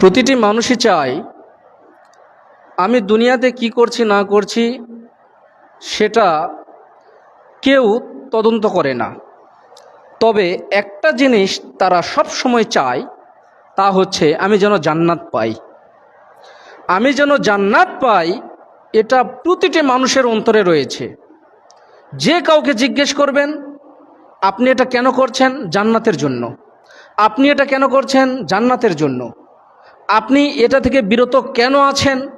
প্রতিটি মানুষই চায়, আমি দুনিয়াতে কি করছি, না করছি, সেটা কেউ তদন্ত করে না। তবে একটা জিনিস তারা সব সময় চায়, তা হচ্ছে আমি যেন জান্নাত পাই। আমি যেন জান্নাত পাই, এটা প্রতিটি মানুষের অন্তরে রয়েছে। যে কাউকে জিজ্ঞেস করবেন, আপনি এটা কেন করছেন জান্নাতের জন্য? আপনি এটা কেন করছেন জান্নাতের জন্য? আপনি এটা থেকে বিরত কেন আছেন?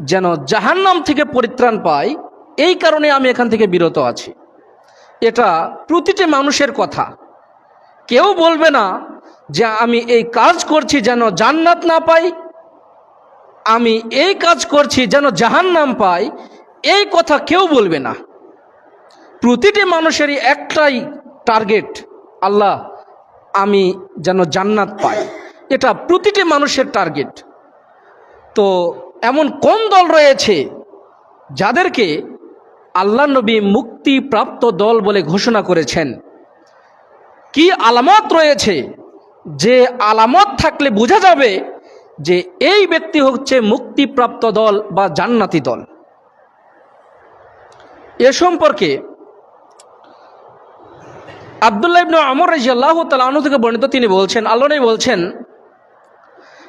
যেন জাহান্নাম থেকে পরিত্রাণ পাই, এই কারণে আমি এখান থেকে বিরত আছি। এটা প্রতিটি মানুষের কথা। কেউ বলবে না যে আমি এই কাজ করছি যেন জান্নাত না পাই, আমি এই কাজ করছি যেন জাহান্নাম পাই, এই কথা কেউ বলবে না। প্রতিটি মানুষেরই একটাই টার্গেট, আল্লাহ, আমি যেন জান্নাত পাই। এটা প্রতিটি মানুষের টার্গেট। তো এমন কোন দল রয়েছে যাদেরকে আল্লাহ নবী মুক্তিপ্রাপ্ত দল বলে ঘোষণা করেছেন। কি আলামত রয়েছে? যে আলামত থাকলে বোঝা যাবে যে এই ব্যক্তি হচ্ছে মুক্তিপ্রাপ্ত দল বা জান্নাতি দল। এ সম্পর্কে আবদুল্লাহ ইবনু আমর রাজিয়াল্লাহু আনহু থেকে বর্ণিত তিনি বলছেন, আল্লাহ বলছেন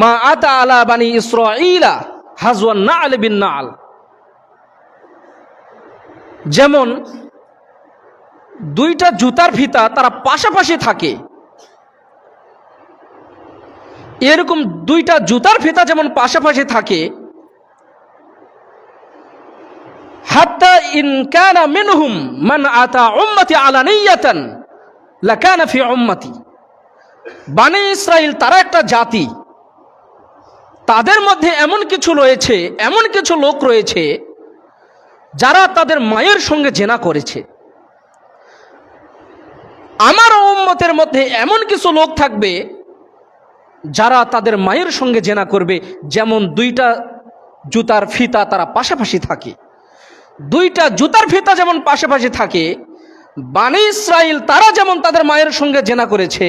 মা আতা আলা বানি ইসরাঈলা হাজওয়ান না'ল বিন না'ল যেমন দুইটা জুতার ফিতা তারা পাশাপাশি থাকে। এরকম দুইটা জুতার ফিতা যেমন পাশাপাশি থাকে, হাত্তা ইন কানা মিনহুম মান আতা উম্মতি আলানিয়াতান লাকানা ফি উম্মতি। বানি ইসরাইল তারা একটা জাতি। তাদের মধ্যে এমন কিছু রয়েছে, এমন কিছু লোক রয়েছে, যারা তাদের মায়ের সঙ্গে জেনা করেছে। আমার উম্মতের মধ্যে এমন কিছু লোক থাকবে, যারা তাদের মায়ের সঙ্গে জেনা করবে। যেমন দুইটা জুতার ফিতা তারা পাশাপাশি থাকে। দুইটা জুতার ফিতা যেমন পাশাপাশি থাকে, বানি ইসরাইল তারা যেমন তাদের মায়ের সঙ্গে জেনা করেছে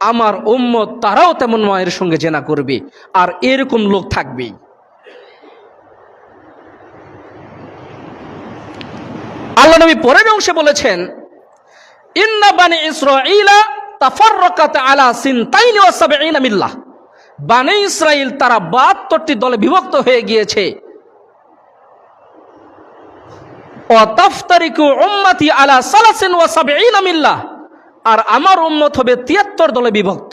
আমার উম্মত তারাও তেমন মায়ের সঙ্গে জেনা করবে, আর এরকম লোক থাকবেই আল্লাহ নবী পরের অংশে বলেছেন আলা বানি ইসরাইল তারা 72টি দলে বিভক্ত হয়ে গিয়েছে। আলা সালাসিন আর আমার উম্মত হবে 73 দলে বিভক্ত।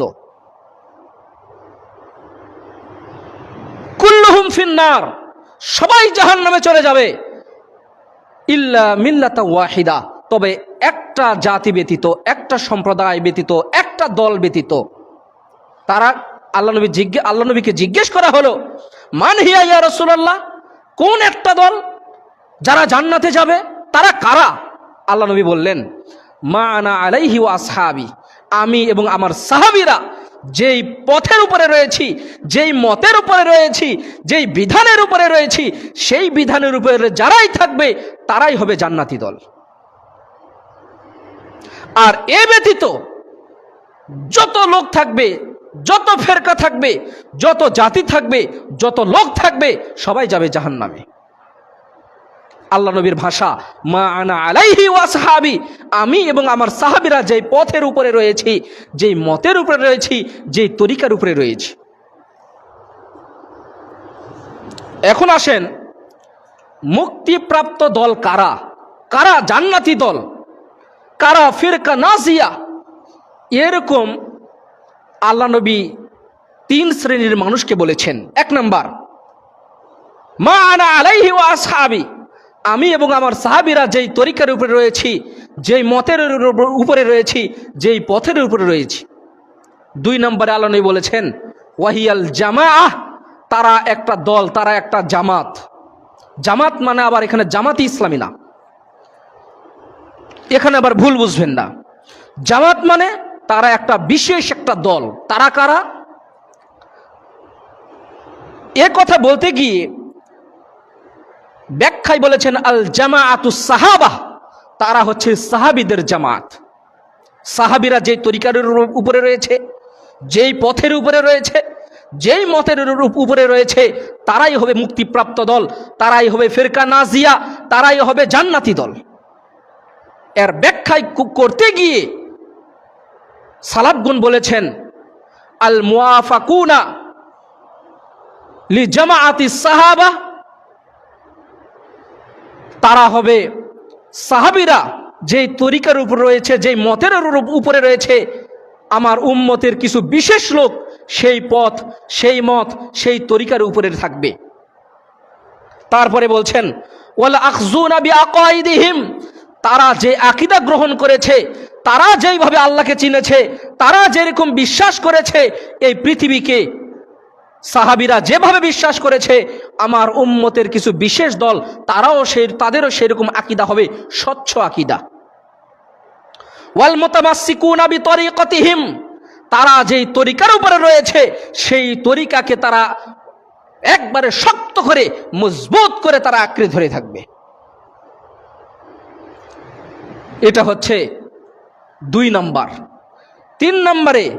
কুল্লুহুম ফিন্নার, সবাই জাহান্নামে চলে যাবে। ইল্লা মিল্লাতা ওয়াহিদা, তবে একটা জাতি ব্যতীত, একটা সম্প্রদায় ব্যতীত, একটা দল ব্যতীত। তারা আল্লাহ নবী জিজ্ঞে আল্লাহ নবীকে জিজ্ঞেস করা হলো, মান হিয়া ইয়া রসুলাল্লাহ? কোন একটা দল যারা জান্নাতে যাবে, তারা কারা? আল্লাহ নবী বললেন মা আনা আলাইহি ওয়া আমি এবং আমার সাহাবিরা যেই পথের উপরে রয়েছি, যেই মতের উপরে রয়েছি, যেই বিধানের উপরে রয়েছি, সেই বিধানের উপরে যারাই থাকবে, তারাই হবে জান্নাতি দল। আর এ ব্যতীত যত লোক থাকবে, যত ফেরকা থাকবে, যত জাতি থাকবে, যত লোক থাকবে, সবাই যাবে জাহান্নামে। আল্লাহ নবীর ভাষা, মা আনা আলাইহি ওয়াসহাবি আমি এবং আমার সাহাবিরা যেই পথের উপরে রয়েছি, যেই মতের উপরে রয়েছি, যেই তরিকার উপরে রয়েছি। এখন আসেন, মুক্তিপ্রাপ্ত দল কারা? কারা জান্নাতি দল? কারা ফিরকা নাজিয়া? এরকম আল্লাহ নবী তিন শ্রেণির মানুষকে বলেছেন। এক নাম্বার, মা আনা আলাইহি ওয়া আসহাবি আমি এবং আমার সাহাবিরা যেই তরিকার উপরে রয়েছি, যেই মতের উপরে রয়েছি, যেই পথের উপরে রয়েছি। দুই নম্বরে আল্লাহ নবী বলেছেন, ওয়াহিয়াল জামা তারা একটা দল, তারা একটা জামাত। জামাত মানে আবার এখানে জামাতি ইসলামী না। এখানে আবার ভুল বুঝবেন না। জামাত মানে তারা একটা বিশেষ একটা দল। তারা কারা? এ কথা বলতে গিয়ে ব্যাখ্যায় বলেছেন, আল জামাআতু সাহাবা, তারা হচ্ছে সাহাবিদের জামাত। সাহাবিরা যেই তরিকার উপরে রয়েছে, যেই পথের উপরে রয়েছে, যেই মতের উপরে রয়েছে, তারাই হবে মুক্তিপ্রাপ্ত দল, তারাই হবে ফেরকা নাজিয়া, তারাই হবে জান্নাতি দল। এর ব্যাখ্যায় করতে গিয়ে সালাফগুন বলেছেন, আল মুআফাকুনা লি জামাআতি সাহাবা তারা হবে। সাহাবিরা যেই তরিকার উপর রয়েছে, যেই মতের উপরে রয়েছে, আমার উম্মতের কিছু বিশেষ লোক সেই পথ, সেই মত, সেই তরিকার উপরে থাকবে। তারপরে বলছেন, ওয়াল আখজুনা বিআকাইদিহিম তারা যে আকিদা গ্রহণ করেছে, তারা যেইভাবে আল্লাহকে চিনেছে, তারা যেরকম বিশ্বাস করেছে, এই পৃথিবীকে সাহাবিরা যেভাবে বিশ্বাস করেছে, আমার উম্মতের কিছু বিশেষ দল, তারাও সেই তাদেরও সেরকম আকীদা হবে, স্বচ্ছ আকীদা। ওয়াল মুতামাসসিকুনা বিতরিকাতিহিম, তারা যেই তরিকার উপরে রয়েছে, সেই তরিকাকে তারা একবারে শক্ত করে, মজবুত করে তারা আঁকড়ে ধরে থাকবে। এটা হচ্ছে দুই নাম্বার। তিন নম্বরে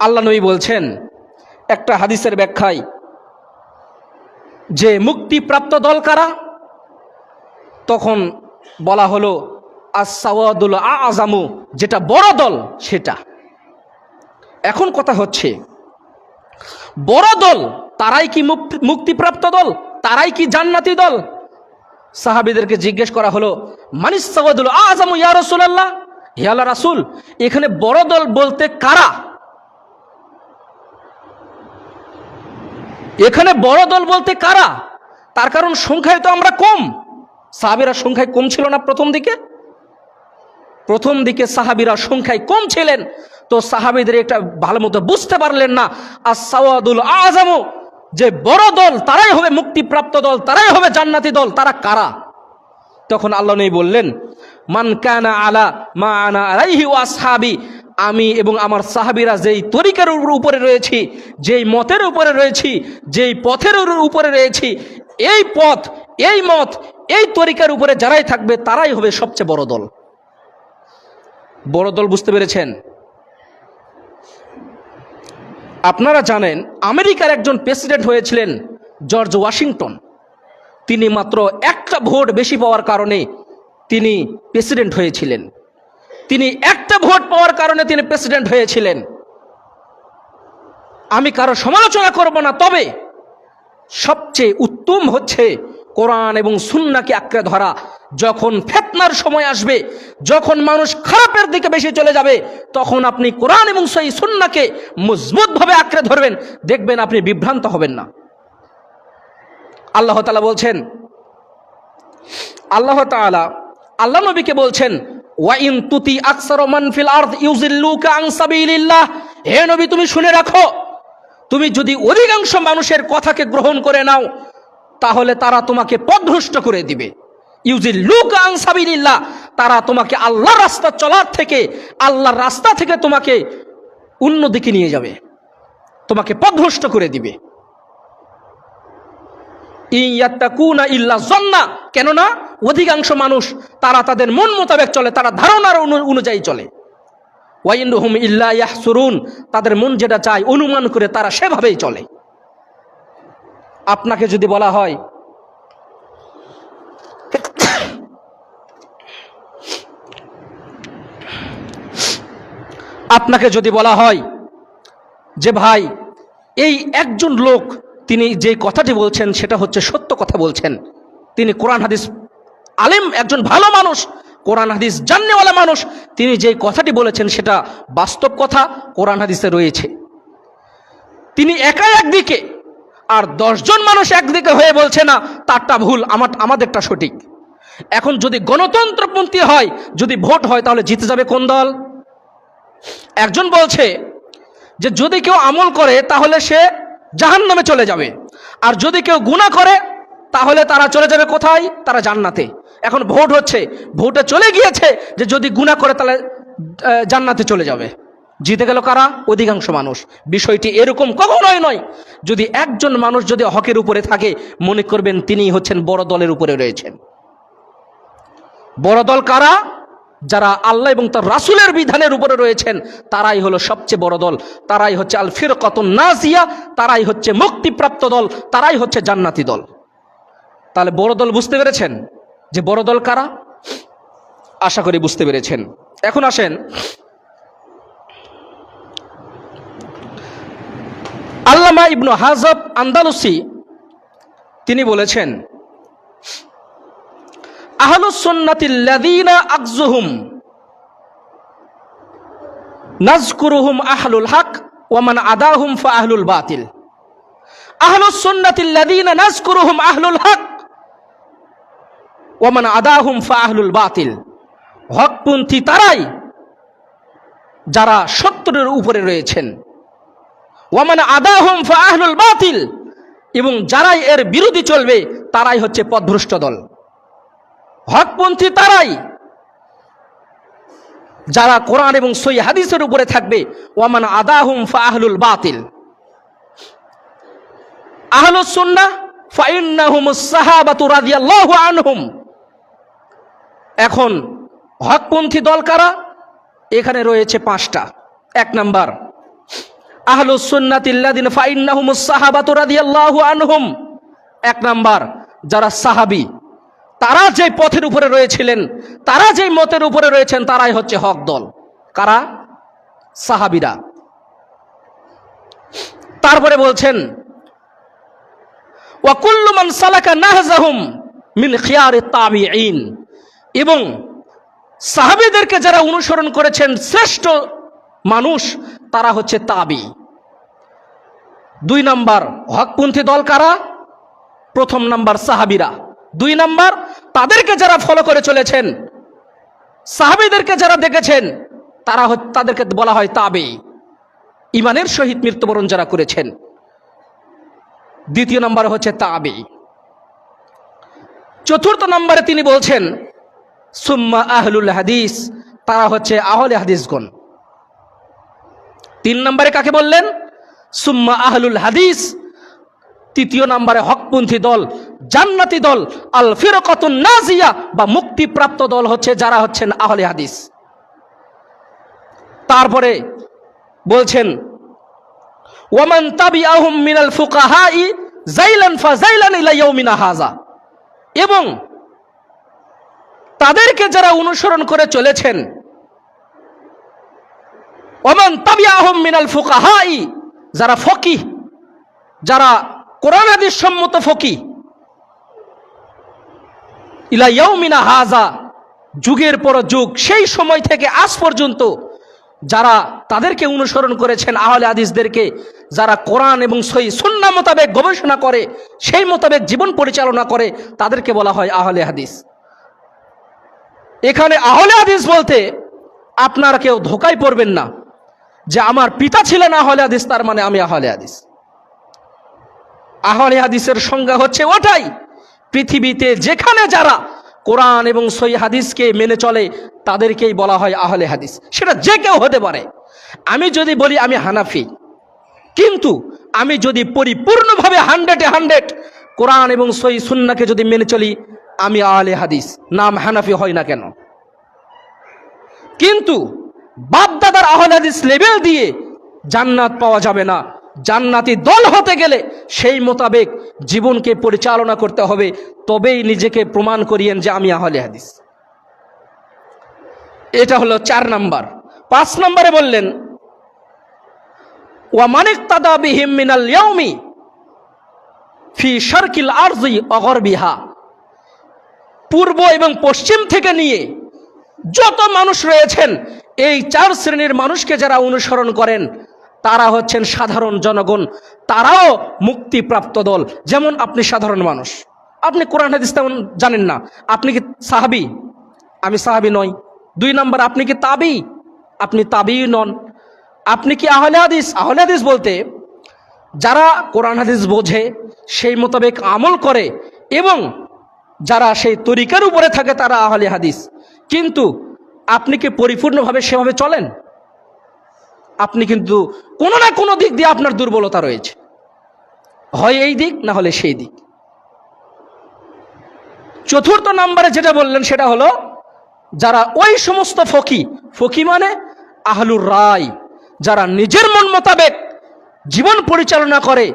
আল্লাহ নবী বলছেন একটা হাদিসের ব্যাখ্যায়, যে মুক্তিপ্রাপ্ত দল কারা? তখন বলা হলো আসাওয়াদুল আজামু যেটা বড় দল সেটা। এখন কথা হচ্ছে, বড় দল তারাই কি মুক্তি- মুক্তিপ্রাপ্ত দল? তারাই কি জান্নাতি দল? সাহাবিদেরকে জিজ্ঞেস করা হলো মানিস সাওয়াদুল আজামু ইয়া হে আল্লাহ রাসূল, এখানে বড় দল বলতে কারা? এখানে বড় দল বলতে কারা? তার কারণ সংখ্যায় তো আমরা কম। সাহাবিরা সংখ্যায় কম ছিল না প্রথম দিকে? প্রথম দিকে সাহাবিরা সংখ্যায় কম ছিলেন। তো সাহাবিদের একটা ভালো মতো বুঝতে পারলেন না আর সাওয়াদুল আজমও যে বড় দল, তারাই হবে মুক্তিপ্রাপ্ত দল, তারাই হবে জান্নাতি দল, তারা কারা? তখন আল্লাহ নেই বললেন, মান কানা আলা মা আনা আলাইহি ওয়াসহাবি আমি এবং আমার সাহাবিরা যেই তরিকার উপ- উপরে রয়েছি, যেই মতের উপরে রয়েছি, যেই পথের উপরে রয়েছি, এই পথ, এই মত, এই তরিকার উপরে যারাই থাকবে তারাই হবে সবচেয়ে বড় দল। বড় দল বুঝতে পেরেছেন? আপনারা জানেন, আমেরিকার একজন প্রেসিডেন্ট হয়েছিলেন জর্জ ওয়াশিংটন। তিনি মাত্র একটা ভোট বেশি পাওয়ার কারণে তিনি প্রেসিডেন্ট হয়েছিলেন। তিনি একটা ভোট পাওয়ার কারণে তিনি প্রেসিডেন্ট হয়েছিলেন। আমি কারও সমালোচনা করব না, তবে সবচেয়ে উত্তম হচ্ছে কোরআন এবং সুন্নাকে আঁকড়ে ধরা। যখন ফেতনার সময় আসবে, যখন মানুষ খারাপের দিকে বেশি চলে যাবে, তখন আপনি কোরআন এবং সেই সুন্নাকে মজবুতভাবে আঁকড়ে ধরবেন। দেখবেন আপনি বিভ্রান্ত হবেন না। আল্লাহ তালা বলছেন, আল্লাহ তাআলা আল্লাহ নবীকে বলছেন ওয়াইন তুতি আকসার মানফিল আর্থ ইউজিল্লুকা আন সাবিলিল্লাহ। হে নবী, তুমি শুনে রাখো। তুমি যদি অধিকাংশ মানুষের কথাকে গ্রহণ করে নাও, তাহলে তারা তোমাকে পদভ্রষ্ট করে দিবে। ইউজিল্লুকা আন সাবিলিল্লাহ, তারা তোমাকে আল্লাহর রাস্তা চলার থেকে, আল্লাহর রাস্তা থেকে তোমাকে অন্য দিকে নিয়ে যাবে। তোমাকে পদভ্রষ্ট করে দিবে। ইয়াত্তাকুনা কেননা অধিকাংশ মানুষ তারা তাদের মন মোতাবেক চলে, তারা ধারণার অনু- অনুযায়ী চলে। ওয়াইন্ডহুম ইল্লা ইয়াহসুরুন। তাদের মন যেটা চায়, অনুমান করে তারা সেভাবেই চলে। আপনাকে যদি বলা হয়, আপনাকে যদি বলা হয় যে ভাই, এই একজন লোক তিনি যে কথাটি বলছেন, সেটা হচ্ছে সত্য কথা বলছেন। তিনি কোরআন হাদিস আলেম, একজন ভালো মানুষ, কোরআন হাদিস জাননেওয়ালা মানুষ। তিনি যে কথাটি বলেছেন, সেটা বাস্তব কথা, কোরআন হাদিসে রয়েছে। তিনি একাই একদিকে, আর দশজন মানুষ একদিকে হয়ে বলছে, না, তারটা ভুল, আমার, আমাদেরটা সঠিক। এখন যদি গণতন্ত্রপন্থী হয়, যদি ভোট হয়, তাহলে জিতে যাবে কোন দল? একজন বলছে যে, যদি কেউ আমল করে, তাহলে সে জাহান নামে চলে যাবে। আর যদি কেউ গুণা করে, তাহলে তারা চলে যাবে কোথায়? তারা জান্নাতে। এখন ভোট হচ্ছে। ভোটে চলে গিয়েছে যে যদি গুণা করে, তাহলে জান্নাতে চলে যাবে। জিতে গেল কারা? অধিকাংশ মানুষ। বিষয়টি এরকম কখনোই নয়। যদি একজন মানুষ যদি হকের উপরে থাকে, মনে করবেন তিনি হচ্ছেন বড় দলের উপরে রয়েছেন। বড় দল কারা? যারা আল্লাহ এবং তার রাসুলের বিধানের উপরে রয়েছেন, তারাই হলো সবচেয়ে বড় দল। তারাই হচ্ছে আল ফিরকত নাজিয়া, তারাই হচ্ছে মুক্তিপ্রাপ্ত দল, তারাই হচ্ছে জান্নাতি দল। তাহলে বড় দল বুঝতে পেরেছেন যে বড় দল কারা? আশা করি বুঝতে পেরেছেন। এখন আসেন। আল্লামা ইবনু হাজব আন্দালুসি, তিনি বলেছেন আহলুল হক ওয়া মান আদাহুম আহলুল হক আদাহুম বাতিল। হকপন্থী তারাই যারা সত্যের উপরে রয়েছেন। ওয়ামান আদাহুম ফা আহলুল বাতিল এবং যারাই এর বিরোধী চলবে, তারাই হচ্ছে পথভ্রষ্ট দল। হকপন্থী তারাই যারা কোরআন এবং সই হাদিসের উপরে থাকবে, ওয়ামান আদাহুম ফা আহলুল বাতিল। আহলুস সুন্নাহ ফাইন্নাহুমুস সাহাবাতু রাদিয়াল্লাহু আনহুম। এখন হকপন্থী দল কারা? এখানে রয়েছে পাঁচটা। এক নাম্বার, আহলুস সুন্নাতিল্লাদিন ফাইন্নাহুমুস সাহাবাতু রাদিয়াল্লাহু আনহুম। এক নাম্বার, যারা সাহাবী তারা যে পথের উপরে রয়েছিলেন, তারা যে মতের উপরে রয়েছেন, তারাই হচ্ছে হক দল। কারা? সাহাবিরা। তারপরে বলছেন ওয়াকুল্লু মান সালাকা নাহজাহুম মিন খিয়ারি তাবিঈন। এবং সাহাবীদেরকে যারা অনুসরণ করেছেন, শ্রেষ্ঠ মানুষ, তারা হচ্ছে তাবি। দুই নাম্বার হকপন্থী দল কারা? প্রথম নাম্বার সাহাবিরা। দুই নাম্বার, তাদেরকে যারা ফলো করে চলেছেন, সাহাবিদেরকে যারা দেখেছেন, তারা তাদেরকে বলা হয় তাবে, ইমানের সহিত মৃত্যুবরণ যারা করেছেন। দ্বিতীয় নম্বরে হচ্ছে তাবে। চতুর্থ নম্বরে তিনি বলছেন, সুম্মা আহলুল হাদিস তারা হচ্ছে আহলে হাদিসগণ। তিন নম্বরে কাকে বললেন? সুম্মা আহলুল হাদিস তৃতীয় নম্বরে হকপন্থী দল জান্নাতি দল আল ফিরকতুন নাজিয়া বা মুক্তিপ্রাপ্ত দল হচ্ছে যারা হচ্ছেন আহলে হাদিস। তারপরে বলছেন, ওয়ামান তাবিআহুম মিনাল ফুকাহাই জাইলান ফাজাইলান ইলা ইয়াউমিনা হাজা এবং তাদেরকে যারা অনুসরণ করে চলেছেন ওমান তাবিআহুম মিনাল ফুকাহাই, যারা ফকিহ, যারা কোরআন হাদিস সম্মত ফকি ইলা ইয়াউমিনা হাজা, যুগের পর যুগ, সেই সময় থেকে আজ পর্যন্ত যারা তাদেরকে অনুসরণ করেছেন আহলে হাদিসদেরকে, যারা কোরআন এবং সই সুন্না মোতাবেক গবেষণা করে, সেই মোতাবেক জীবন পরিচালনা করে, তাদেরকে বলা হয় আহলে হাদিস। এখানে আহলে হাদিস বলতে আপনারা কেউ ধোকায় পড়বেন না, যে আমার পিতা ছিলেন আহলে হাদিস, তার মানে আমি আহলে হাদিস। আহলে হাদিসের সংজ্ঞা হচ্ছে ওটাই পৃথিবীতে যেখানে যারা কোরআন এবং সই হাদিসকে মেনে চলে, তাদেরকেই বলা হয় আহলে হাদিস। সেটা যে কেউ হতে পারে। আমি যদি বলি আমি হানাফি, কিন্তু আমি যদি পরিপূর্ণভাবে হান্ড্রেডে হান্ড্রেড কোরআন এবং সই সুন্নাকে যদি মেনে চলি, আমি আহলে হাদিস, নাম হানাফি হয় না কেন? কিন্তু বাপদাদার আহলে হাদিস লেভেল দিয়ে জান্নাত পাওয়া যাবে না। জান্নাতি দল হতে গেলে সেই মোতাবেক জীবনকে পরিচালনা করতে হবে, তবেই নিজেকে প্রমাণ করিয়েন যে আমি আহলে হাদিস। এটা হলো চার নাম্বার। পাঁচ নম্বরে বললেন ওয়া মানিক তাদা বিহিম মিনাল ইয়াউমি ফি শারকিল আরজি অগরবিহা পূর্ব এবং পশ্চিম থেকে নিয়ে যত মানুষ রয়েছেন, এই চার শ্রেণির মানুষকে যারা অনুসরণ করেন তারা হচ্ছেন সাধারণ জনগণ, তারাও মুক্তিপ্রাপ্ত দল। যেমন আপনি সাধারণ মানুষ। আপনি কোরআন, হাদিস তেমন জানেন না। আপনি কি সাহাবি? আমি সাহাবি নই। দুই নম্বর, আপনি কি তাবি? আপনি তাবি নন। আপনি কি আহলে হাদিস? আহলে হাদিস বলতে যারা কোরআন, হাদিস বোঝে, সেই মোতাবেক আমল করে এবং যারা সেই তরিকার উপরে থাকে তারা আহলে হাদিস। কিন্তু আপনি কি পরিপূর্ণভাবে সেভাবে চলেন? আপনি কিন্তু কোনো না কোনো দিক দিয়ে আপনার দুর্বলতা রয়েছে। হয় এই দিক, না হলে সেই দিক। চতুর্থ নম্বরে যেটা বললেন, সেটা হলো যারা ওই সমস্ত ফকি ফকি মানে আহলুর রায়, যারা নিজের মন মোতাবেক জীবন পরিচালনা করে,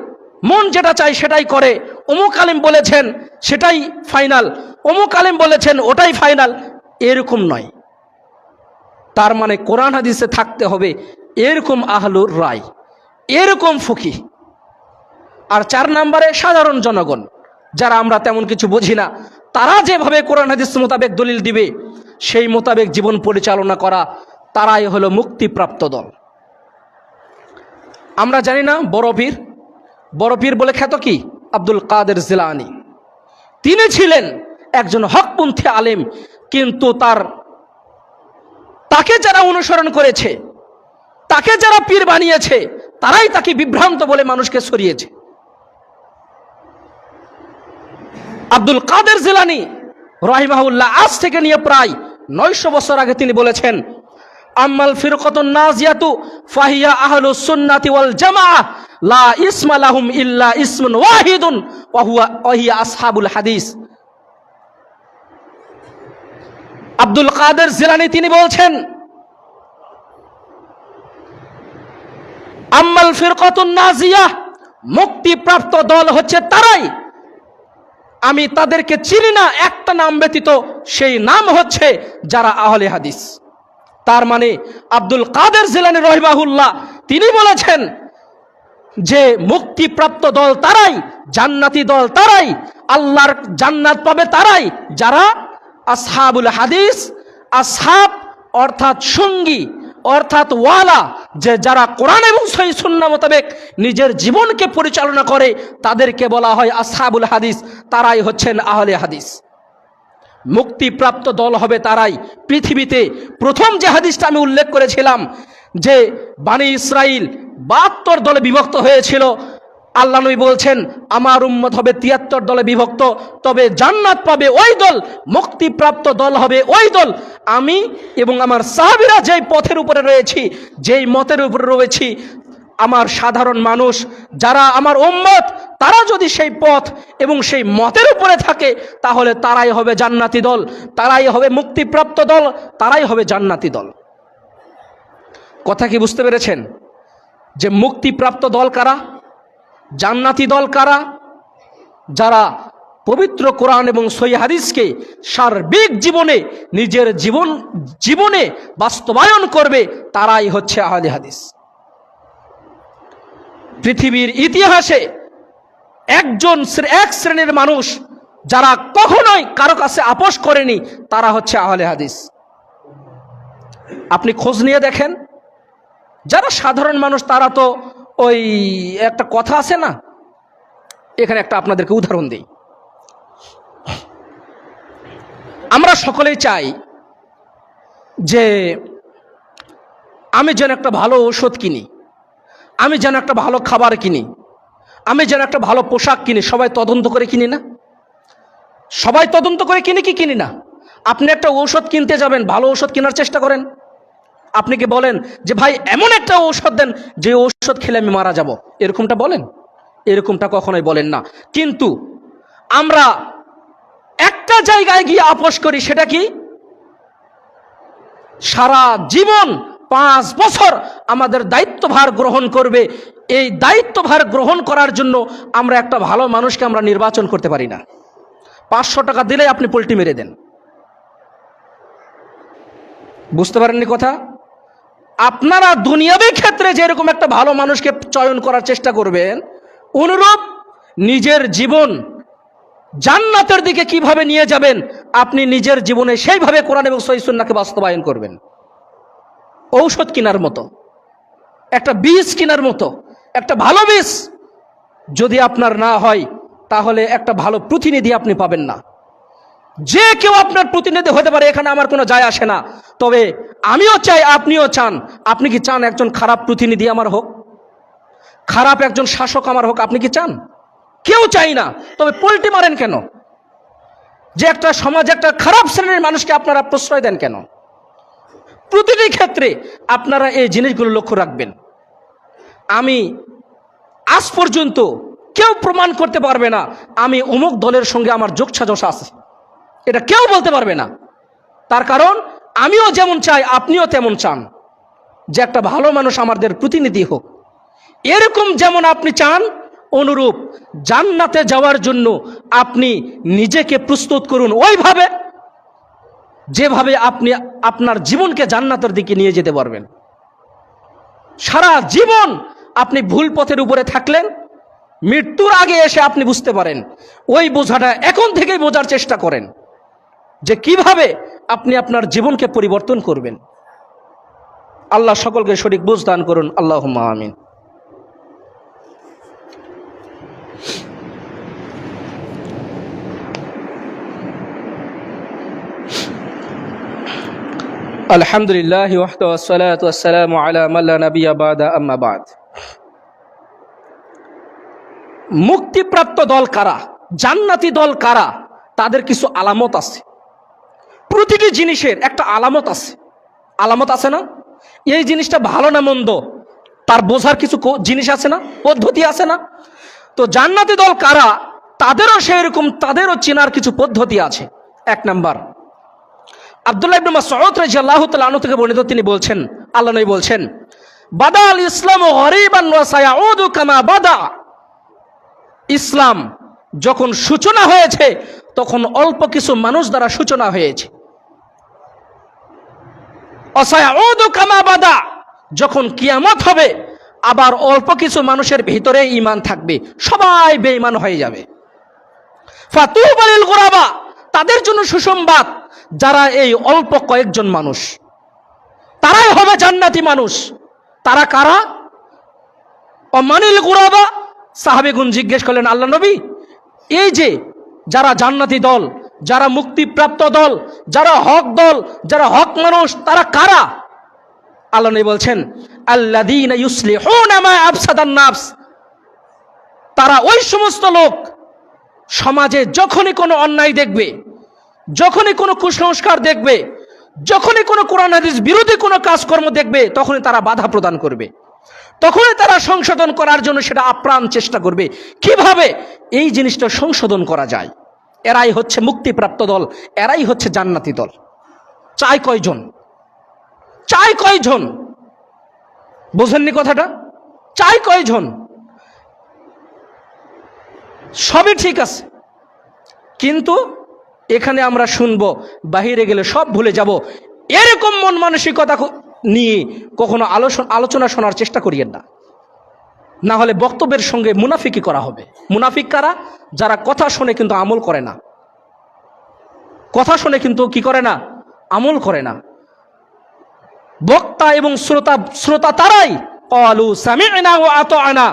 মন যেটা চায় সেটাই করে। অমুক আলিম বলেছেন, সেটাই ফাইনাল। অমুক আলিম বলেছেন, ওটাই ফাইনাল। এরকম নয়। তার মানে কোরআন হাদিসে থাকতে হবে এরকম আহলুর রায়, এরকম ফকি। আর চার নম্বরে সাধারণ জনগণ, যারা আমরা তেমন কিছু বুঝি না, তারা যেভাবে কোরআন হাদিস মোতাবেক দলিল দিবে, সেই মোতাবেক জীবন পরিচালনা করা, তারাই হলো মুক্তিপ্রাপ্ত দল। আমরা জানি না বড় পীর বড় পীর বলে খ্যাত কি? আব্দুল কাদের জিলানি। তিনি ছিলেন একজন হকপন্থী আলেম, কিন্তু তার, তাকে যারা অনুসরণ করেছে তাকে যারা পীর বানিয়েছে, তারাই তাকে বিভ্রান্ত বলে মানুষকে সরিয়েছে। আব্দুল কাদের জিলানি রহিমাহুল্লাহ, আজ থেকে নিয়ে প্রায় নয়শো বছর আগে তিনি বলেছেন, আম্মাল ফিরকতুন নাজিয়াতু ফাহিয়া আহলু সুন্নাতি ওয়াল জামাআহ লা ইসমা লাহুম ইল্লা ইসমুন ওয়াহিদুন, ওয়া হুয়া ওয়াহিয়া আসহাবুল হাদিস। আব্দুল কাদের জিলানি তিনি বলছেন আম্মাল ফিরকতুন নাজিয়া, মুক্তিপ্রাপ্ত দল হচ্ছে তারাই। আমি তাদেরকে চিনি না, একটা নাম ব্যতীত সেই নাম হচ্ছে যারা আহলে হাদিস। তার মানে আব্দুল কাদের জিলানি রহিমাহুল্লাহ, তিনি বলেছেন যে মুক্তিপ্রাপ্ত দল তারাই, জান্নাতি দল তারাই, আল্লাহর জান্নাত পাবে তারাই, যারা আসহাবুল হাদিস, আসহাব অর্থাৎ সঙ্গী অর্থাৎ ওয়ালা, যে যারা কোরআন এবং সহি সুন্না মোতাবেক নিজের জীবনকে পরিচালনা করে, তাদেরকে বলা হয় আসাবুল হাদিস, তারাই হচ্ছেন আহলে হাদিস। মুক্তিপ্রাপ্ত দল হবে তারাই। পৃথিবীতে প্রথম যে হাদিসটা আমি উল্লেখ করেছিলাম, যে বাণী ইসরাইল বাহাত্তর দলে বিভক্ত হয়েছিল আল্লাহ নবী বলছেন, আমার উম্মত হবে তিয়াত্তর দলে বিভক্ত, তবে জান্নাত পাবে ওই দল, মুক্তিপ্রাপ্ত দল হবে ওই দল। আমি এবং আমার সাহাবিরা যেই পথের উপরে রয়েছি, যেই মতের উপরে রয়েছি, আমার সাধারণ মানুষ, যারা আমার উম্মত, তারা যদি সেই পথ এবং সেই মতের উপরে থাকে, তাহলে তারাই হবে জান্নাতি দল, তারাই হবে মুক্তিপ্রাপ্ত দল, তারাই হবে জান্নাতি দল। কথা কি বুঝতে পেরেছেন? যে মুক্তিপ্রাপ্ত দল কারা? জান্নাতি দল কারা? যারা পবিত্র কোরআন এবং সই হাদিসকে সার্বিক জীবনে, নিজের জীবন, জীবনে বাস্তবায়ন করবে, তারাই হচ্ছে আহলে হাদিস। পৃথিবীর ইতিহাসে একজন এক শ্রেণির মানুষ যারা কখনোই কারও কাছে আপোষ করেনি, তারা হচ্ছে আহলে হাদিস। আপনি খোঁজ নিয়ে দেখেন, যারা সাধারণ মানুষ, তারা তো ওই একটা কথা আছে না? এখানে একটা আপনাদেরকে উদাহরণ দিই। আমরা সকলেই চাই যে আমি যেন একটা ভালো ঔষধ কিনি, আমি যেন একটা ভালো খাবার কিনি, আমি যেন একটা ভালো পোশাক কিনি, সবাই তদন্ত করে কিনি না? সবাই তদন্ত করে কিনে কি কিনি না? আপনি একটা ঔষধ কিনতে যাবেন, ভালো ঔষধ কেনার চেষ্টা করেন। আপনি কি বলেন যে ভাই, এমন একটা ঔষধ দেন যে ঔষধ খেলে আমি মারা যাব? এরকমটা বলেন? এরকমটা কখনোই বলেন না। কিন্তু আমরা একটা জায়গায় গিয়ে আপোষ করি, সেটা কি? সারা জীবন পাঁচ বছর আমাদের দায়িত্বভার গ্রহণ করবে। এই দায়িত্বভার গ্রহণ করার জন্য আমরা একটা ভালো মানুষকে আমরা নির্বাচন করতে পারি না। পাঁচশো টাকা দিলে আপনি পোলট্রি মেরে দেন। বুঝতে পারেননি কথা? আপনারা দুনিয়াবী ক্ষেত্রে যেরকম একটা ভালো মানুষকে চয়ন করার চেষ্টা করবেন, অনুরূপ নিজের জীবন জান্নাতের দিকে কীভাবে নিয়ে যাবেন, আপনি নিজের জীবনে সেইভাবে কোরআন এবং সহিসুন্নাকে বাস্তবায়ন করবেন। ঔষধ কেনার মতো, একটা বীজ কেনার মতো, একটা ভালো বীজ যদি আপনার না হয়, তাহলে একটা ভালো প্রতিনিধি আপনি পাবেন না। যে কেউ আপনার প্রতিনিধি হতে পারে, এখানে আমার কোনো যায় আসে না। তবে আমিও চাই, আপনিও চান। আপনি কি চান একজন খারাপ প্রতিনিধি আমার হোক? খারাপ একজন শাসক আমার হোক, আপনি কি চান? কেউ চাই না। তবে পোল্টি মারেন কেন? যে একটা সমাজ একটা খারাপ শ্রেণির মানুষকে আপনারা প্রশ্রয় দেন কেন? প্রতিটি ক্ষেত্রে আপনারা এই জিনিসগুলো লক্ষ্য রাখবেন। আমি আজ পর্যন্ত কেউ প্রমাণ করতে পারবে না, আমি অমুক দলের সঙ্গে আমার যোগ সাজস আছে। এটা কেউ বলতে পারবে না। তার কারণ, আমিও যেমন চাই, আপনিও তেমন চান। যে একটা ভালো মানুষ আমাদের প্রতিনিধি হোক। এরকম যেমন আপনি চান, অনুরূপ জান্নাতে যাওয়ার জন্য আপনি নিজেকে প্রস্তুত করুন। ওইভাবে যেভাবে আপনি আপনার জীবনকে জান্নাতের দিকে নিয়ে যেতে পারবেন। সারা জীবন আপনি ভুল পথের উপরে থাকলেন, মৃত্যুর আগে এসে আপনি বুঝতে পারেন। ওই বোঝাটা এখন থেকেই বোঝার চেষ্টা করেন। যে কীভাবে আপনি আপনার জীবনকে পরিবর্তন করবেন। আল্লাহ সকলকে সঠিক বুঝ দান করুন। আল্লাহ আমিন। আলহামদুলিল্লাহ মুক্তিপ্রাপ্ত দল কারা? জান্নাতি দল কারা? তাদের কিছু আলামত আছে। প্রতিটি জিনিসের একটা আলামত আছে। আলামত আছে না? এই জিনিসটা ভালো না মন্দ, তার বোঝার কিছু জিনিস আছে না? পদ্ধতি আছে না? তো জান্নাতি দল কারা? তাদেরও সেরকম তাদেরও চেনার কিছু পদ্ধতি আছে। এক নাম্বার, আব্দুল্লাহ ইবনে মাসউদ রাদিয়াল্লাহু তাআলা আনহু থেকে বর্ণিত তিনি বলছেন, আল্লাহ নবী বলছেন বাদাল ইসলাম গরিবান ওয়া সায়াউদু কামা বাদা। ইসলাম যখন সূচনা হয়েছে, তখন অল্প কিছু মানুষ দ্বারা সূচনা হয়েছে। যখন কিয়ামত হবে, আবার অল্প কিছু মানুষের ভিতরে ঈমান থাকবে, সবাই বেঈমান হয়ে যাবে। গোরাবা, তাদের জন্য সুসংবাদ, যারা এই অল্প কয়েকজন মানুষ। তারাই হবে জান্নাতি মানুষ। তারা কারা? অমানিল গুরাবা সাহাবেগুন জিজ্ঞেস করলেন, আল্লাহ নবী, এই যে যারা জান্নাতি দল যারা মুক্তিপ্রাপ্ত দল, যারা হক দল, যারা হক মানুষ, তারা কারা? আল্লাহ বলছেন নাফস। তারা ওই সমস্ত লোক সমাজে যখনই কোনো অন্যায় দেখবে, যখনই কোনো কুসংস্কার দেখবে, যখনই কোনো কোরআন হাদিস বিরোধী কোনো কাজকর্ম দেখবে, তখনই তারা বাধা প্রদান করবে। তখনই তারা সংশোধন করার জন্য সেটা আপ্রাণ চেষ্টা করবে। কীভাবে? এই জিনিসটা সংশোধন করা যায়। এরাই হচ্ছে মুক্তিপ্রাপ্ত দল, এরাই হচ্ছে জান্নাতি দল। চাই কয়জন? চাই কয়জন? বোঝেননি কথাটা? চাই কয়জন? সবই ঠিক আছে। কিন্তু এখানে আমরা শুনব, বাহিরে গেলে সব ভুলে যাব। এরকম মন মানসিকতা নিয়ে কখনো আলোচনা আলোচনা শোনার চেষ্টা করিয়েন না। না হলে বক্তব্যের সঙ্গে মুনাফিকি করা হবে। মুনাফিক কারা? যারা কথা শুনে কিন্তু আমল করে না। কথা শুনে কিন্তু কি করে না? আমল করে না। বক্তা এবং শ্রোতা শ্রোতা তারাই অলু সামিনা ও আত আনা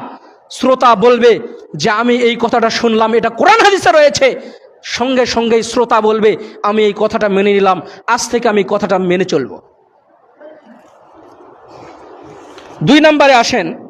শ্রোতা বলবে যে, আমি এই কথাটা শুনলাম, এটা কোরআন হাদিসে রয়েছে। সঙ্গে সঙ্গে শ্রোতা বলবে, আমি এই কথাটা মেনে নিলাম, আজ থেকে আমি কথাটা মেনে চলব। দুই নম্বরে আসেন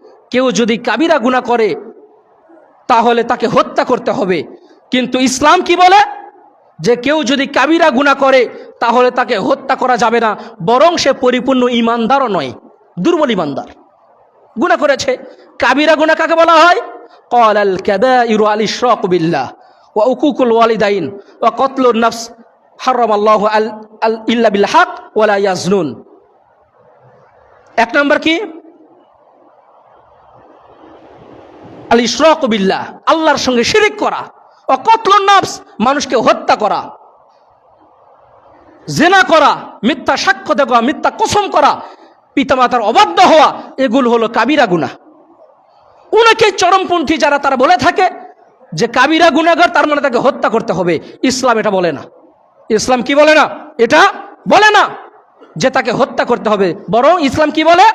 কেউ যদি কাবিরা গুণা করে, তাহলে তাকে হত্যা করতে হবে। কিন্তু ইসলাম কি বলে? যে কেউ যদি কাবিরা গুণা করে, তাহলে তাকে হত্যা করা যাবে না, বরং সে পরিপূর্ণ ইমানদারও নয়, দুর্বল ইমানদার। গুণা করেছে। কাবিরা গুণা কাকে বলা হয়? কল আল কাদা ইরু আলী বিল্লাহ ওয়া উকুকুল ওয়ালিদাইন ও কতলুর নফস হরম আল্লাহ আল আল, ইল্লা বিল হক ওয়ালা ইয়াজনুন। এক নম্বর কি? আল ইশরাক আল্লাহর সঙ্গে শিরিক করা। ও কতল নাফস, মানুষকে হত্যা করা। জেনা করা, মিথ্যা সাক্ষ্য দেওয়া, মিথ্যা কসম করা, পিতামাতার অবাধ্য হওয়া, এগুলো হলো কাবিরা গুনাহ। অনেকে চরমপন্থী যারা, তারা বলে থাকে যে কাবিরা গুনাগার তার মানে তাকে হত্যা করতে হবে। ইসলাম এটা বলে না। ইসলাম কি বলে না? এটা বলে না যে তাকে হত্যা করতে হবে। বরং ইসলাম কি বলে?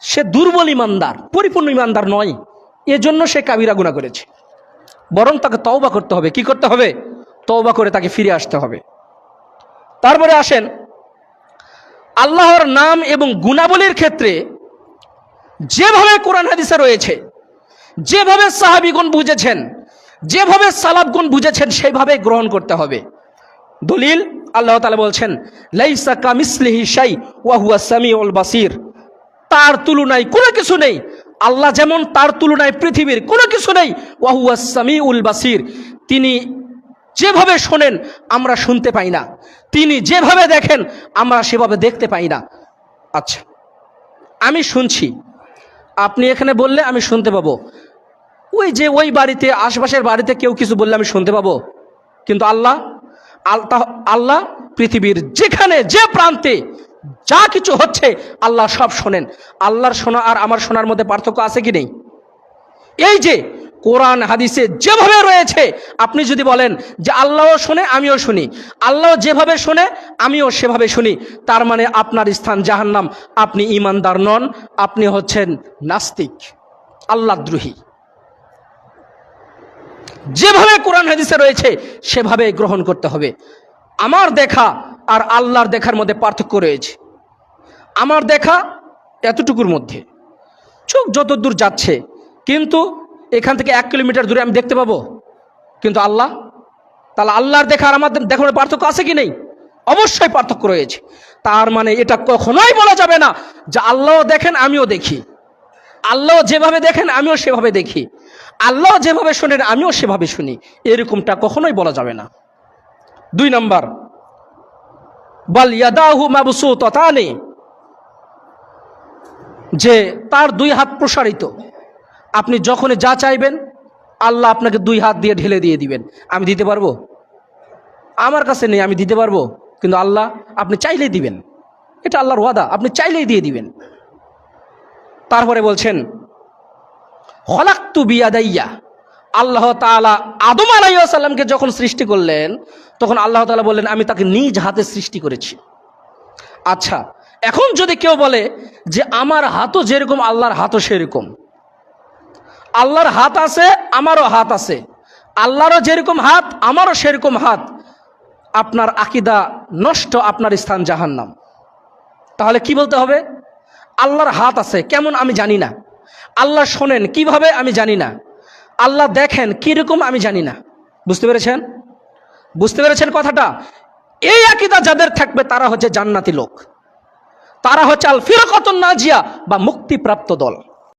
সে দুর্বল ইমানদার, পরিপূর্ণ ইমানদার নয়। এজন্য সে কাবিরা গুণা করেছে। বরং তাকে তওবা করতে হবে। কি করতে হবে? তওবা করে তাকে ফিরে আসতে হবে। তারপরে আসেন, আল্লাহর নাম এবং গুণাবলীর ক্ষেত্রে যেভাবে কোরআন হাদিসে রয়েছে, যেভাবে সাহাবিগুন বুঝেছেন, যেভাবে সালাবগুন বুঝেছেন, সেইভাবে গ্রহণ করতে হবে। দলিল, আল্লাহ তালা বলছেন, লাইসা কামিসলিহি শাই ওয়াহুয়া সামিউল বাসির। তার তুলনায় কোনো কিছু নেই। আল্লাহ যেমন তার তুলনায় পৃথিবীর কোনো কিছু নেই, ওয়াহুয়া সামিউল বাসির। তিনি যেভাবে শোনেন, আমরা শুনতে পাই না। তিনি যেভাবে দেখেন, আমরা সেভাবে দেখতে পাই না। আচ্ছা আমি শুনছি। আপনি এখানে বললে আমি শুনতে পাবো। ওই যে ওই বাড়িতে, আশপাশের বাড়িতে কেউ কিছু বললে আমি শুনতে পাবো। কিন্তু আল্লাহ, আল- আল্লাহ পৃথিবীর যেখানে যে প্রান্তে যা কিছু হচ্ছে, আল্লাহ সব শোনেন। আল্লাহর শোনা আর আমার শোনার মধ্যে পার্থক্য আছে কি নেই? এই যে কোরআন, হাদিসে যেভাবে রয়েছে, আপনি যদি বলেন যে আল্লাহও শোনে, আমিও শুনি। আল্লাহ যেভাবে শোনে, আমিও সেভাবে শুনি। তার মানে আপনার স্থান জাহান্নাম। আপনি ইমানদার নন, আপনি হচ্ছেন নাস্তিক আল্লাহদ্রোহী যেভাবে কোরআন, হাদিসে রয়েছে, সেভাবে গ্রহণ করতে হবে। আমার দেখা আর আল্লাহর দেখার মধ্যে পার্থক্য রয়েছে। আমার দেখা এতটুকুর মধ্যে। চোখ যত দূর যাচ্ছে, কিন্তু এখান থেকে এক কিলোমিটার দূরে আমি দেখতে পাবো। কিন্তু আল্লাহ, তাহলে আল্লাহর দেখা আর আমার দেখার পার্থক্য আছে কি নেই? অবশ্যই পার্থক্য রয়েছে। তার মানে এটা কখনোই বলা যাবে না যে আল্লাহ দেখেন, আমিও দেখি। আল্লাহ যেভাবে দেখেন, আমিও সেভাবে দেখি। আল্লাহ যেভাবে শোনেন, আমিও সেভাবে শুনি। এরকমটা কখনোই বলা যাবে না। দুই নম্বর। বল ইয়াদাহু মাবসু ততানে যে তার দুই হাত প্রসারিত। আপনি যখনই যা চাইবেন, আল্লাহ আপনাকে দুই হাত দিয়ে ঢেলে দিয়ে দিবেন। আমি দিতে পারব? আমার কাছে নেই, আমি দিতে পারব। কিন্তু আল্লাহ আপনি চাইলেই দিবেন। এটা আল্লাহর ওয়াদা, আপনি চাইলেই দিয়ে দিবেন। তারপরে বলছেন হলাক্তু বিয়াদাইয়া আল্লাহ তালা আদম আলাইসাল্লামকে যখন সৃষ্টি করলেন, তখন আল্লাহ তালা বললেন, আমি তাকে নিজ হাতে সৃষ্টি করেছি। আচ্ছা এখন যদি কেউ বলে যে, আমার হাতও যেরকম, আল্লাহর হাতও সেরকম। আল্লাহর হাত আছে, আমারও হাত আছে। আল্লাহরও যেরকম হাত, আমারও সেরকম হাত। আপনার আকিদা নষ্ট, আপনার স্থান জাহান্নাম। তাহলে কি বলতে হবে? আল্লাহর হাত আছে, কেমন আমি জানি না। আল্লাহ শোনেন, কীভাবে আমি জানি না। আল্লাহ দেখেন কীরকম আমি জানি না। বুঝতে পেরেছেন? বুঝতে পেরেছেন কথাটা? এই আকিদা যাদের থাকবে তারা হচ্ছে জান্নাতি লোক। তারা হচ্ছে আল ফিরকতন নাজিয়া বা মুক্তিপ্রাপ্ত দল।